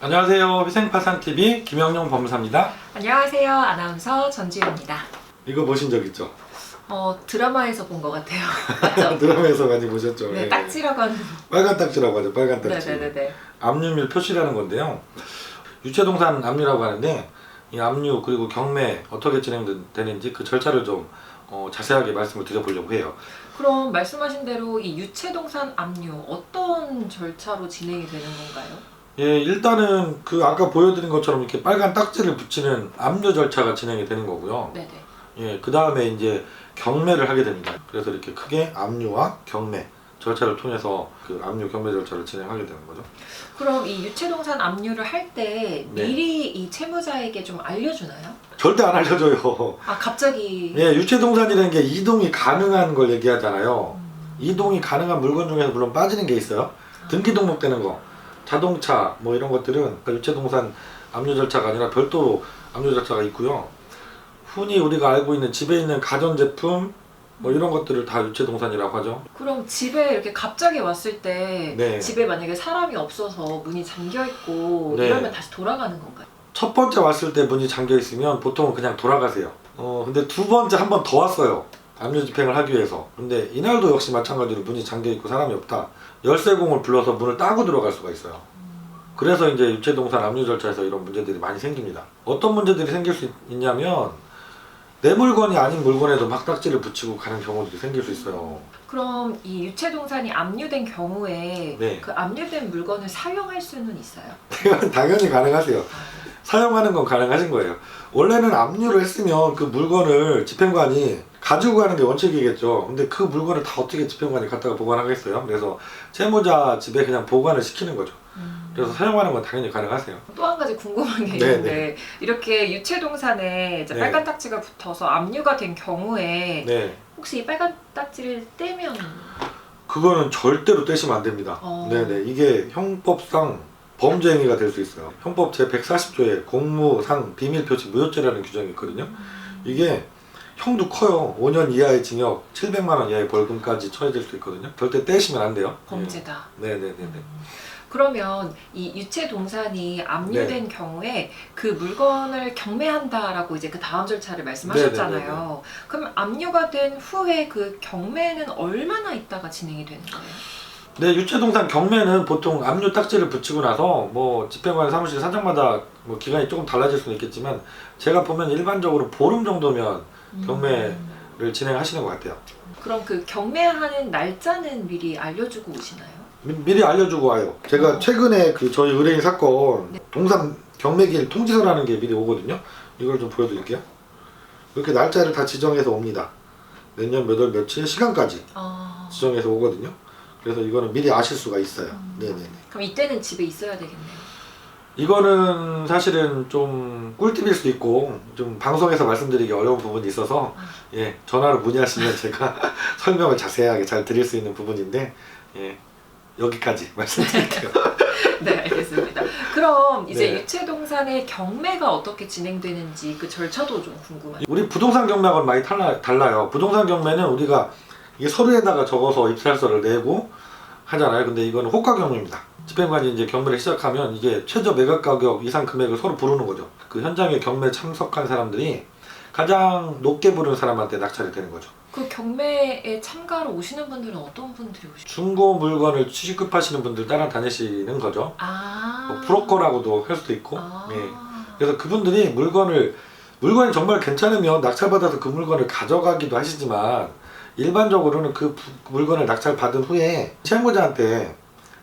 안녕하세요. 위생파산TV 김영용 법무사입니다. 안녕하세요. 아나운서 전지효입니다. 이거 보신 적 있죠? 어, 드라마에서 본 것 같아요. 맞죠? 드라마에서 많이 보셨죠? 네, 예. 딱지라고 하는. 빨간 딱지라고 하죠. 빨간 딱지. 네네네네. 압류밀 표시라는 건데요. 유체동산 압류라고 하는데 이 압류 그리고 경매 어떻게 진행되는지 그 절차를 좀 어, 자세하게 말씀을 드려보려고 해요. 그럼 말씀하신 대로 이 유체동산 압류 어떤 절차로 진행이 되는 건가요? 예, 일단은 그 아까 보여드린 것처럼 이렇게 빨간 딱지를 붙이는 압류 절차가 진행이 되는 거고요. 네네. 예, 그 다음에 이제 경매를 하게 됩니다. 그래서 이렇게 크게 압류와 경매 절차를 통해서 그 압류 경매 절차를 진행하게 되는 거죠. 그럼 이 유체동산 압류를 할 때 네. 미리 이 채무자에게 좀 알려주나요? 절대 안 알려줘요. 아 갑자기. 예, 유체동산이라는 게 이동이 가능한 걸 얘기하잖아요. 음, 이동이 가능한 물건 중에서 물론 빠지는 게 있어요. 등기 등록되는 거, 자동차 뭐 이런 것들은 그러니까 유체동산 압류 절차가 아니라 별도로 압류 절차가 있고요. 흔히 우리가 알고 있는 집에 있는 가전제품 뭐 이런 것들을 다 유체동산이라고 하죠. 그럼 집에 이렇게 갑자기 왔을 때 네. 집에 만약에 사람이 없어서 문이 잠겨 있고 네. 이러면 다시 돌아가는 건가요? 첫 번째 왔을 때 문이 잠겨 있으면 보통은 그냥 돌아가세요. 어, 근데 두 번째 한 번 더 왔어요. 압류 집행을 하기 위해서. 근데 이날도 역시 마찬가지로 문이 잠겨 있고 사람이 없다. 열쇠공을 불러서 문을 따고 들어갈 수가 있어요. 그래서 이제 유체동산 압류 절차에서 이런 문제들이 많이 생깁니다. 어떤 문제들이 생길 수 있냐면 내 물건이 아닌 물건에도 막 딱지를 붙이고 가는 경우들이 생길 수 있어요. 그럼 이 유체동산이 압류된 경우에 네. 그 압류된 물건을 사용할 수는 있어요? 당연히 가능하세요. 사용하는 건 가능하신 거예요. 원래는 압류를 했으면 그 물건을 집행관이 가지고 가는 게 원칙이겠죠. 근데 그 물건을 다 어떻게 집행관이 갖다가 보관하겠어요? 그래서 채무자 집에 그냥 보관을 시키는 거죠. 그래서 사용하는 건 당연히 가능하세요. 또 한 가지 궁금한 게 네, 있는데 이렇게 유체동산에 이제 네. 빨간 딱지가 붙어서 압류가 된 경우에 네. 혹시 이 빨간 딱지를 떼면 그거는 절대로 떼시면 안 됩니다. 어. 네네. 이게 형법상 범죄 행위가 될 수 있어요. 형법 제 140조에 공무상 비밀 표시 무효죄라는 규정이 있거든요. 이게 형도 커요. 5년 이하의 징역, 700만 원 이하의 벌금까지 처해질 수 있거든요. 절대 떼시면 안 돼요. 범죄다. 네, 네, 네, 네. 그러면 이 유체 동산이 압류된 네. 경우에 그 물건을 경매한다라고 이제 그 다음 절차를 말씀하셨잖아요. 그럼 압류가 된 후에 그 경매는 얼마나 있다가 진행이 되는 거예요? 네, 유체동산 경매는 보통 압류 딱지를 붙이고 나서 뭐 집행관 사무실 사장마다 뭐 기간이 조금 달라질 수는 있겠지만 제가 보면 일반적으로 보름 정도면 경매 음. 를 진행하시는 것 같아요. 그럼 그 경매하는 날짜는 미리 알려주고 오시나요? 미, 리 알려주고 와요. 제가 어. 최근에 그 저희 의뢰인 사건 네. 동산 경매길 통지서라는 게 미리 오거든요. 이걸 좀 보여드릴게요. 이렇게 날짜를 다 지정해서 옵니다. 몇 년, 몇 월, 며칠, 시간까지 아, 지정해서 오거든요. 그래서 이거는 미리 아실 수가 있어요. 음. 네네네. 그럼 이때는 집에 있어야 되겠네요. 이거는 사실은 좀 꿀팁일 수도 있고 좀 방송에서 말씀드리기 어려운 부분이 있어서 예 전화로 문의하시면 제가 설명을 자세하게 잘 드릴 수 있는 부분인데 예 여기까지 말씀드릴게요. 네, 알겠습니다. 그럼 이제 네. 유체동산의 경매가 어떻게 진행되는지 그 절차도 좀 궁금해요. 우리 부동산 경매하고는 많이 달라, 달라요. 부동산 경매는 우리가 이게 서류에다가 적어서 입찰서를 내고 하잖아요. 근데 이거는 호가 경매입니다. 집행관이 이제 경매를 시작하면 이게 최저 매각 가격 이상 금액을 서로 부르는 거죠. 그 현장에 경매 참석한 사람들이 가장 높게 부르는 사람한테 낙찰이 되는 거죠. 그 경매에 참가로 오시는 분들은 어떤 분들이 오시죠? 중고 물건을 취급하시는 분들 따라 다니시는 거죠. 아, 뭐 브로커라고도 할 수도 있고. 아, 예. 그래서 그분들이 물건을 물건이 정말 괜찮으면 낙찰받아서 그 물건을 가져가기도 하시지만 일반적으로는 그 부- 그 물건을 낙찰 받은 후에 채무자한테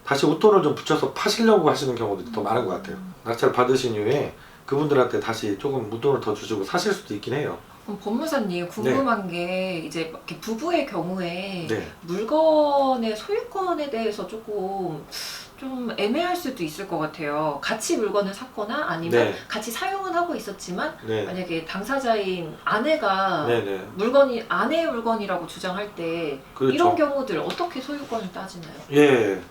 다시 웃돈을 좀 붙여서 파시려고 하시는 경우들이 더 많은 것 같아요. 낙찰 받으신 이후에 그분들한테 다시 조금 웃돈을 더 주시고 사실 수도 있긴 해요. 그럼 법무사님 궁금한 게 이제 부부의 경우에 네. 물건의 소유권에 대해서 조금 좀 애매할 수도 있을 것 같아요. 같이 물건을 샀거나 아니면 네. 같이 사용은 하고 있었지만 네. 만약에 당사자인 아내가 네, 네. 물건이 아내의 물건이라고 주장할 때 그렇죠. 이런 경우들 어떻게 소유권을 따지나요? 예.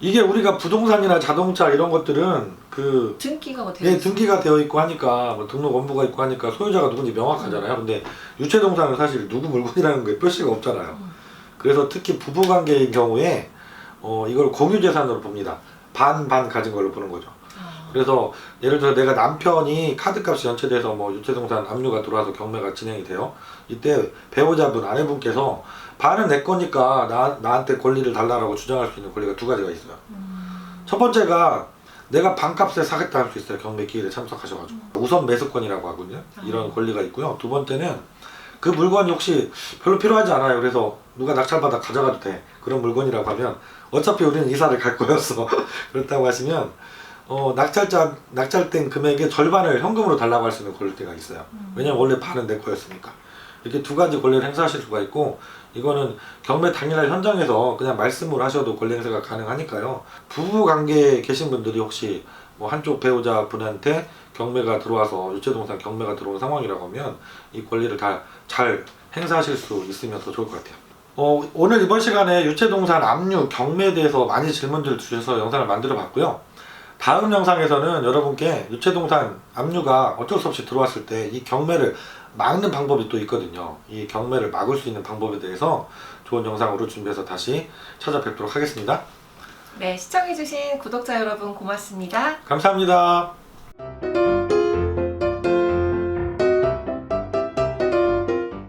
이게 우리가 부동산이나 자동차 이런 것들은 그 등기가 되어 예, 있어요. 등기가 되어 있고 하니까 뭐 등록 원부가 있고 하니까 소유자가 누군지 명확하잖아요. 근데 유체동산은 사실 누구 물건이라는 게 표시가 없잖아요. 음. 그래서 특히 부부 관계인 경우에 어, 이걸 공유 재산으로 봅니다. 반반 가진 걸로 보는 거죠. 아, 그래서 예를 들어 내가 남편이 카드값이 연체돼서 뭐 유체동산 압류가 들어와서 경매가 진행이 돼요. 이때 배우자분 아내분께서 반은 내 거니까 나, 나한테 권리를 달라라고 주장할 수 있는 권리가 두 가지가 있어요. 음. 첫 번째가 내가 반값에 사겠다 할 수 있어요. 경매 기일에 참석하셔가지고 우선 매수권이라고 하거든요. 이런 권리가 있고요. 두 번째는 그 물건이 혹시 별로 필요하지 않아요. 그래서 누가 낙찰받아 가져가도 돼. 그런 물건이라고 하면 어차피 우리는 이사를 갈 거였어. 그렇다고 하시면 어, 낙찰자 낙찰된 금액의 절반을 현금으로 달라고 할 수 있는 권리가 있어요. 왜냐면 원래 반은 내 거였으니까. 이렇게 두 가지 권리를 행사하실 수가 있고 이거는 경매 당일날 현장에서 그냥 말씀을 하셔도 권리 행사가 가능하니까요. 부부 관계에 계신 분들이 혹시 뭐 한쪽 배우자 분한테 경매가 들어와서 유체동산 경매가 들어온 상황이라고 하면 이 권리를 다 잘 행사하실 수 있으면 더 좋을 것 같아요. 어, 오늘 이번 시간에 유체동산 압류 경매에 대해서 많이 질문들 주셔서 영상을 만들어 봤고요. 다음 영상에서는 여러분께 유체동산 압류가 어쩔 수 없이 들어왔을 때 이 경매를 막는 방법이 또 있거든요. 이 경매를 막을 수 있는 방법에 대해서 좋은 영상으로 준비해서 다시 찾아뵙도록 하겠습니다. 네, 시청해주신 구독자 여러분 고맙습니다. 감사합니다.